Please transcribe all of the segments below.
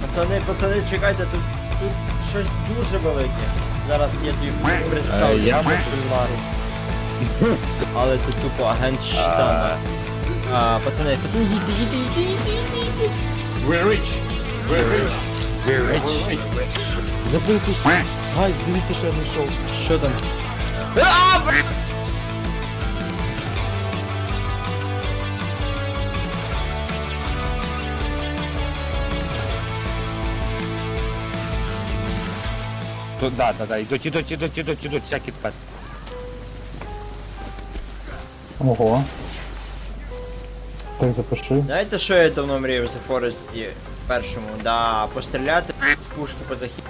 Пацани, пацани, чекайте, тут, тут щось дуже велике. Зараз я тобі представлю. Е, я мусульман. Але тут тупо агент Штана. А, пацани, пацани, їдьте, їдьте, їдьте, їдьте, їдьте. We're rich. We're rich. We're rich. Забив тут. Гай, дивіться, що я знайшов. Що там? Тут, да, да, да, ідуть, ідуть, ідуть, ідуть, ідуть, всякий пес. Ого. Так запиши. Знаєте, що я давно мріяв за Форесті першому? Да, постріляти з пушки по захід.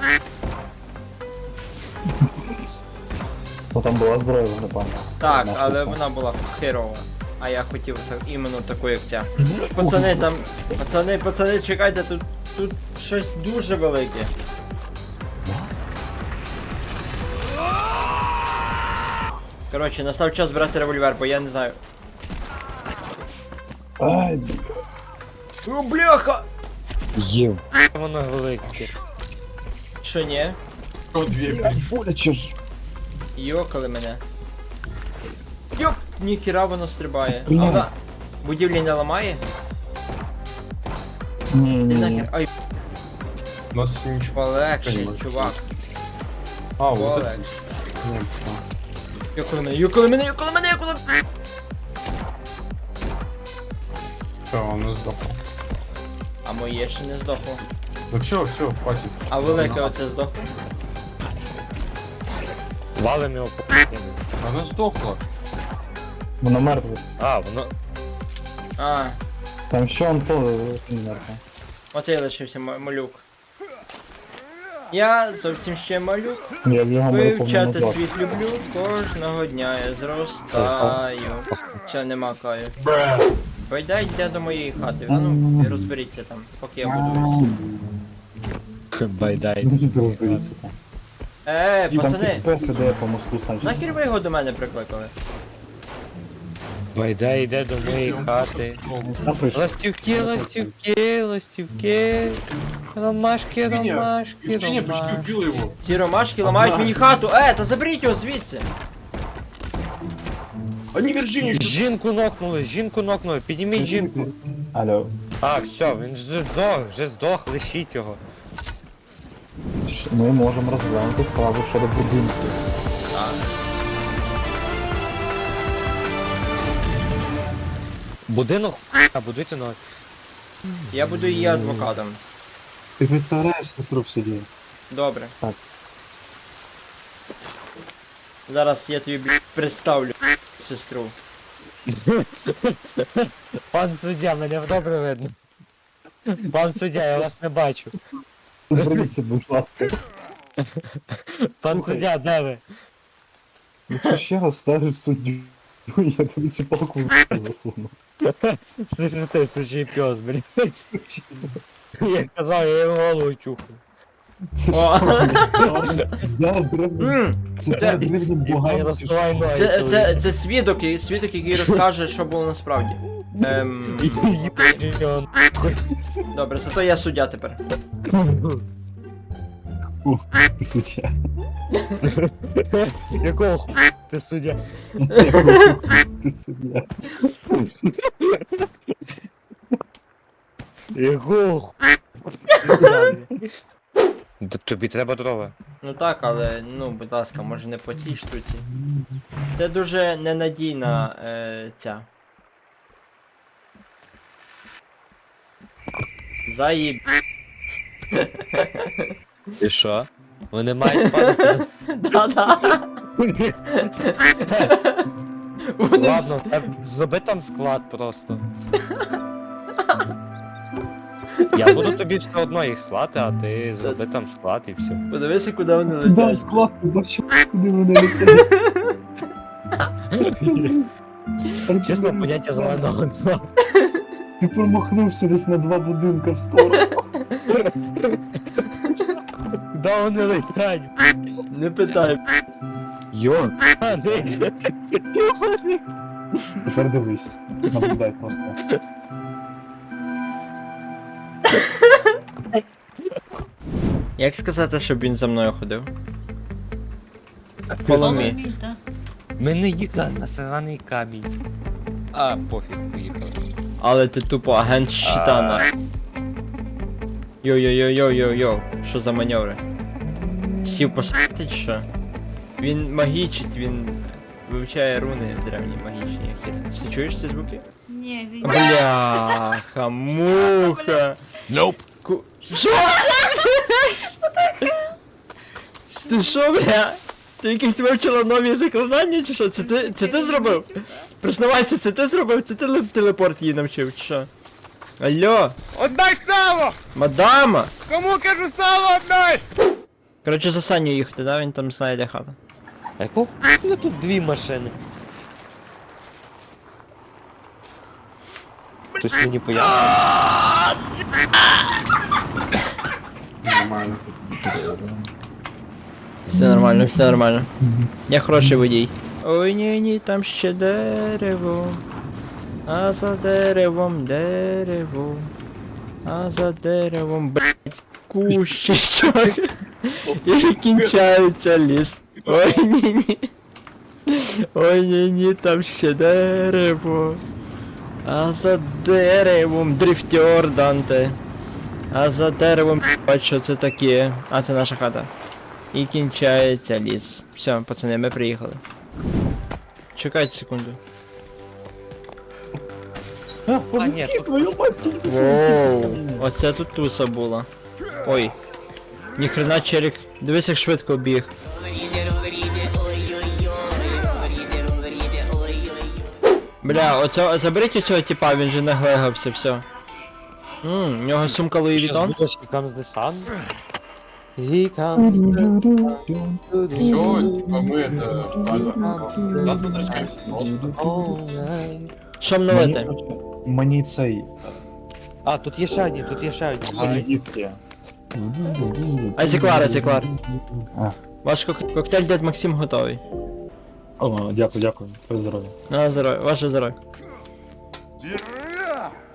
Бо там була зброя вогнепальна. Так, Наша але штука. вона була херова. А я хотів так, іменно таку, як ця. Пацани, там. Пацани, пацани, чекайте, тут. Тут щось дуже велике. Коротше, настав час брати револьвер, бо я не знаю. Ай, блін. О, бляха! Їв. Воно велике. Що ні? Тут две. Боляче ж. Йокали мене. Йоп! Ніхіра воно стрибає. А Блін. вона будівлі не ламає? Ні, Ти ні, ні. нахер. Ай, У нас ничего. полегше, Понимаю. чувак. А, вот это. Полегше. Нет, Йокали мене, йокали мене, йокали мене, йокали Все, он сдох. А моє ще не здохло. Ну все, все, хватит. А велике оце здохло? Валим його по п***ям. Она сдохла. Воно мертве. А, воно. А, Там ще он то мертве. оцей лишився ма- малюк. Я зовсім ще малюк. Я Вивчати світ люблю, кожного дня я зростаю. Ще нема каю. Пойдай йде до моєї хати. А ну, розберіться там, поки я будуюсь. Байдай. Е, пацани, нахер ви його до мене прикликали? Байдай йде до моєї хати. Ластівки, ластівки, ластівки. Ромашки, ромашки, Евгения почти ромашки. убила его. Ці ромашки ламають мені хату. Е, та заберіть його звідси. Они Вирджинию Жінку нокнули, жінку нокнули, підніміть жінку. Алло. А, все, він вже здох, вже здох, лишіть його. Ми можемо розглянути справу щодо будинку. Будинок, а будуйте новий. Я буду її адвокатом. Ти представляєш сестру в суді? Добре. Так. Зараз я тобі блядь, представлю сестру. Пан суддя, мене добре видно. Пан суддя, я вас не бачу. Зверніться, будь ласка. Пан Слухай. суддя, де ви? Якщо ще раз вдариш суддю, я тобі цю палку в засуну. Слушай, ти сучий пес, блін. Я казав, я його голову чухаю. Це О. Я. М, Це розкриваю ноги. Це, це, це свідок, і- свідок, який розкаже, що було насправді. Ем, добре, зато я суддя тепер. Ух, ти суддя. Якого ху ти суддя? Ти суддя. Суддя? Тобі треба дрова. Ну так, але ну, будь ласка, може не по цій штуці. Це дуже ненадійна е, ця. Заїб. І що? Вони мають пам'ять. Да-да. Вони Ладно, та зроби там склад просто. Я буду тобі все одно їх слати, а ти зроби там склад і все. Подивися, куди вони Дай летять. склад, ти куди вони летять. Чесно, поняття зеленого. дна. Ти промахнувся десь на два будинка в сторону. Куди вони летять? Не питай. Йо. Тепер дивись. Наблюдай просто. Як сказати, щоб він за мною ходив? Follow me. Ми не їхали на сраний камінь. А, пофіг, поїхали. Але ти тупо агент щитана. Йо-йо-йо-йо-йо-йо. Що за маневри? Сів посадити чи що? Він магічить, він вивчає руни древні магічні. Хір. Ти чуєш ці звуки? Ні, він Бляха, муха. Nope. Ку... Що? Ти що, бля? Ти якісь вивчила нові заклинання чи що? Це ти, це ти зробив? Признавайся, це ти зробив? Це ти ле- телепорт її навчив, чи що? Алло? Отдай сало! Мадама! Кому кажу сало отдай! Коротше, за Саню їхати, да? Він там знає де хата. Яку? Ну тут дві машини. Хтось мені пояснив. Нормально. Все нормально, все нормально. Я хороший водій. Ой ні ні, там ще дерево. А за деревом дерево. А за деревом блять кущичок. І кінчається ліс. Ой ні ні. Ой ні ні, там ще дерево. А за деревом дрифтер Данте. А за деревом бать, що це таке. А це наша хата. І кінчається ліс. Все, пацани, ми приїхали. Чекайте секунду. А, ні, тут Твою мать, скільки Воу, оце тут туса була. Ой. Ніхрена челік. Дивись, як швидко біг. Бля, оце заберіть цього типа, він же наглегався, все. Ммм, у нього сумка Луї Вітон. He comes the sun. He comes the Все, типа мы это... Да, возвращаемся просто. all night. Що мнувати? Мені цей. А, тут є ще одні, тут є ще одні. Мені диски. Азіклар, Азіклар. А. Ваш кок- коктейль Дед Максим готовий. О, дякую, дякую. Твоє здоров'я. На здоров'я, ваше здоров'я.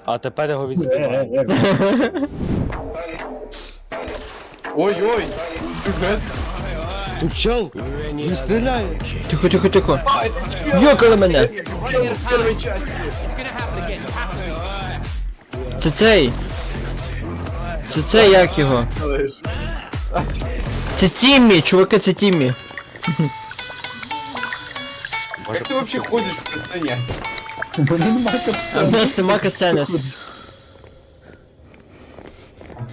А тепер його Е, відспіваємо. е, е. Ой-ой, сюжет. Тут чел! Він стріляє! Тихо, тихо, тихо. Йокали мене! Це цей! Це цей як його? Це Тіммі, чуваки, це Тіммі. Как ты вообще ходишь в сцене? Мені немає А в нас нема кастенес.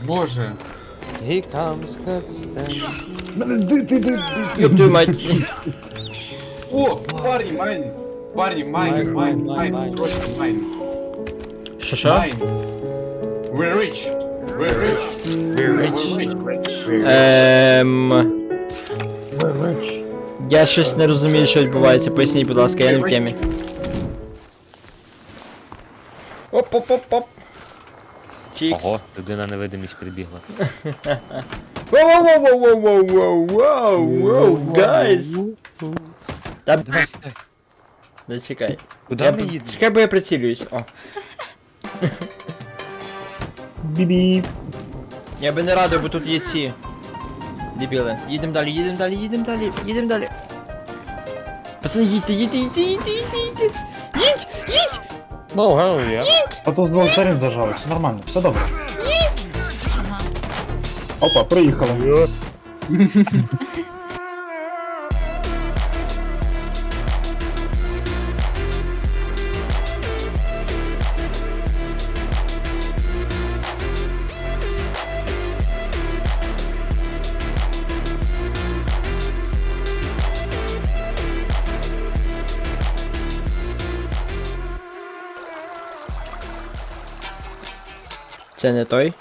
Боже. He comes sun. Ёб твою мать. О, парни, майн. Парни, майн, майн, майн, майн. Що що? Майн. We're rich. We're rich. We're rich. rich. Ем... Я щось не розумію, що відбувається. Поясніть, будь ласка, я не в темі. Оп-оп-оп-оп. Чікс. Ого, людина невидимість прибігла. Воу-воу-воу-воу-воу-воу, гайс. Та Давай сюди. не чекай. Куди Я ми б- їдемо? Чекай, бо я прицілююсь. О. Бібі. Я би не радий, бо тут є ці. Дебіли. Їдемо далі, їдемо далі, їдемо далі, їдемо далі. Пацани, їдьте, їдьте, їдьте, їдьте, їдьте, їдьте. Їдь, їдь! Ну, гау, я. А то золотарин зажав, все нормально, все добре. Опа, приїхали. Це не той.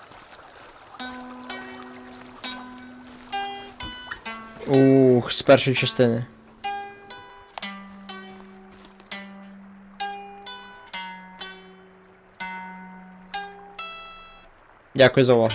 Ух, з першої частини. Дякую за увагу.